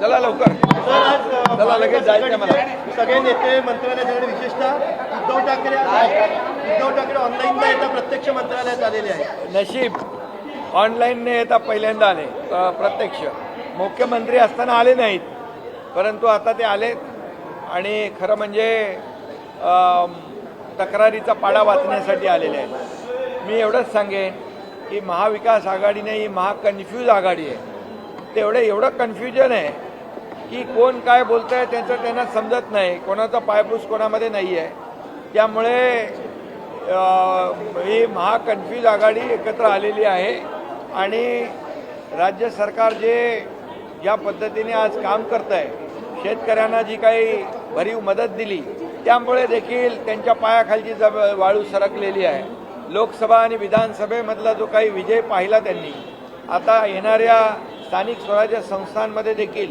चला लवकर. चला, लगेच जायचं आहे मला. सगळे नेते मंत्रालयात विशेषतः उद्धव ठाकरे उद्धव ठाकरे ऑनलाईन न येता प्रत्यक्ष मंत्रालयात आलेले आहेत. नशीब ऑनलाईनने येता पहिल्यांदा आले. प्रत्यक्ष. मुख्यमंत्री असताना आले नाहीत परंतु आता ते आलेत. आणि खरं म्हणजे तक्रारीचा पाडा वाचण्यासाठी आलेले आहेत. मी एवढंच सांगेन की महाविकास आघाडीने ही महाकन्फ्यूज आघाडी आहे. तेवढं एवढं कन्फ्युजन आहे की कोण काय बोलत आहे त्यांचं त्यांना समजत नाही. कोणाचा पायपूस कोणामध्ये नाही आहे त्यामुळे ही महाकन्फ्यूज आघाडी एकत्र आलेली आहे आणि राज्य सरकार जे ज्या पद्धतीने आज काम करत आहे शेतकऱ्यांना जी काही भरीव मदत दिली त्यामुळे देखील त्यांच्या पायाखालची जब वाळू सरकलेली आहे. लोकसभा आणि विधानसभेमधला जो काही विजय पाहिला त्यांनी आता येणाऱ्या स्थानिक स्वराज्य संस्थांमध्ये देखील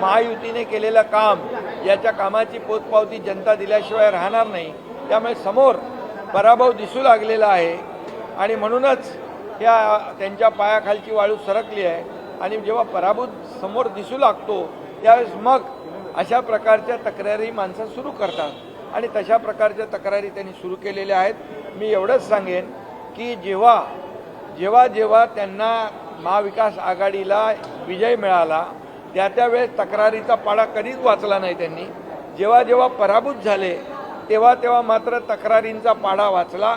महायुतीने केलेलं काम याच्या कामाची पोचपावती जनता दिल्याशिवाय राहणार नाही. त्यामुळे समोर पराभव दिसू लागलेला आहे. आणि म्हणूनच या त्यांच्या पायाखालची वाळू सरकली आहे. आणि जेव्हा पराभूत समोर दिसू लागतो त्यावेळेस मग अशा प्रकारच्या तक्रारी माणसं सुरू करतात. आणि तशा प्रकारच्या तक्रारी त्यांनी सुरू केलेल्या आहेत. मी एवढंच सांगेन की जेव्हा जेव्हा जेव्हा त्यांना महाविकास आघाडीला विजय मिळाला त्या त्यावेळेस तक्रारीचा पाडा कधीच वाचला नाही त्यांनी. जेव्हा जेव्हा पराभूत झाले तेव्हा तेव्हा मात्र तक्रारींचा पाडा वाचला.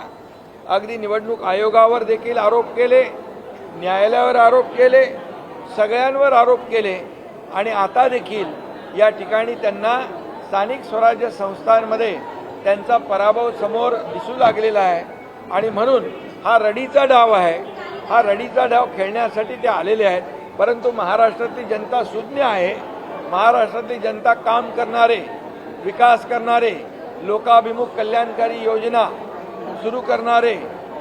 अगदी निवडणूक आयोगावर देखील आरोप केले न्यायालयावर आरोप केले सगळ्यांवर आरोप केले आणि आता देखील या ठिकाणी त्यांना स्थानिक स्वराज्य संस्थांमध्ये त्यांचा पराभव समोर दिसू लागलेला आहे. आणि म्हणून हा रडीचा डाव आहे. हा रडीचा डाव खेळण्यासाठी ते आलेले आहेत. परंतु महाराष्ट्रातली जनता सुज्ञ आहे. महाराष्ट्रातली जनता काम करणारे विकास करणारे लोकाभिमुख कल्याणकारी योजना सुरू करणारे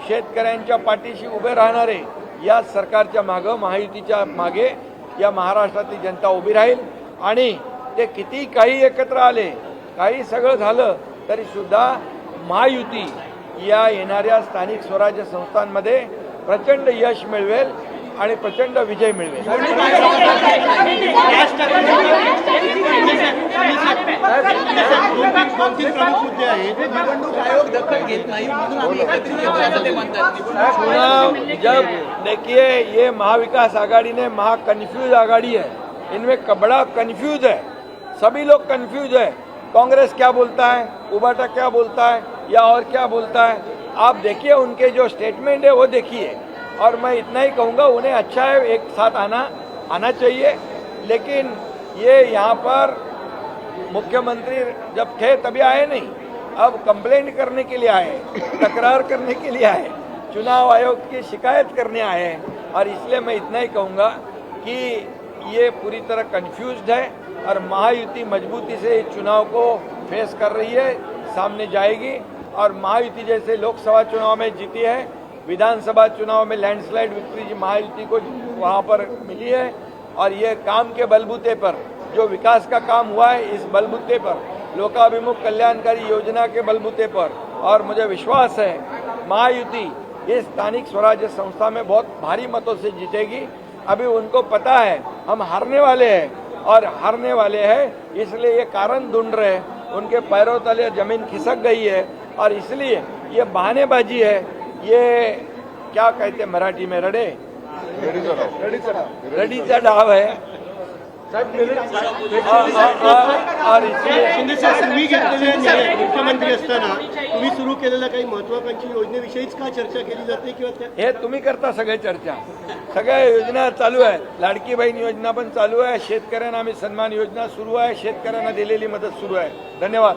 शेतकऱ्यांच्या पाठीशी उभे राहणारे या सरकारच्या मागं महायुतीच्या मागे या महाराष्ट्रातली जनता उभी राहील. आणि ते किती काही एकत्र आले काही सगळं झालं तरी सुद्धा महायुती या येणाऱ्या स्थानिक स्वराज्य संस्थांमध्ये प्रचंड यश मिळवेल आणि प्रचंड विजय मिळवेल. जब देखिए ये महाविकास आघाड़ी ने महा कन्फ्यूज आघाड़ी है। इनमें क- बड़ा कन्फ्यूज है। सभी लोग कन्फ्यूज है। कांग्रेस क्या बोलता है? उबाटा क्या बोलता है? या और क्या बोलता है? आप देखिए, उनके जो स्टेटमेंट है, वो देखिए। और मैं इतना ही कहूँगा, उन्हें अच्छा है, एक साथ आना आना चाहिए। लेकिन ये यहाँ पर मुख्यमंत्री जब थे, तभी आए नहीं। अब कंप्लेंट करने के लिए आए, तकरार करने के लिए आए, चुनाव आयोग की शिकायत करने आए हैं। और इसलिए मैं इतना ही कहूँगा कि ये पूरी तरह कंफ्यूज्ड है और महायुति मजबूती से इस चुनाव को फेस कर रही है, सामने जाएगी। और महायुति जैसे लोकसभा चुनाव में जीती है, विधानसभा चुनाव में लैंडस्लाइड विक्ट्री महायुति को वहाँ पर मिली है और ये काम के बलबूते पर, जो विकास का काम हुआ है, इस बलबूते पर, लोकाभिमुख कल्याणकारी योजना के बलबूते पर, और मुझे विश्वास है, महायुति ये स्थानिक स्वराज्य संस्था में बहुत भारी मतों से जीतेगी। अभी उनको पता है, हम हारने वाले हैं, और हारने वाले हैं, इसलिए ये कारण ढूंढ रहे हैं। उनके पैरों तले ज़मीन खिसक गई है और इसलिए ये बहानेबाजी है ये क्या कहते हैं मराठी में रडे। रडीचा डाव है। और- और- और इसलिए शिंदे साहेब तुम्ही घेतलेले निर्णय मुख्यमंत्री असताना. तुम्ही सुरू केलेल्या काही महत्वाकांक्षी योजनेविषयीच का चर्चा केली जाते किंवा हे तुम्ही करता सगळे चर्चा. सगळ्या योजना चालू आहे लाडकी बहीण योजना पण चालू आहे. शेतकऱ्यांना आम्ही सन्मान योजना सुरू आहे. शेतकऱ्यांना दिलेली मदत सुरू आहे. धन्यवाद.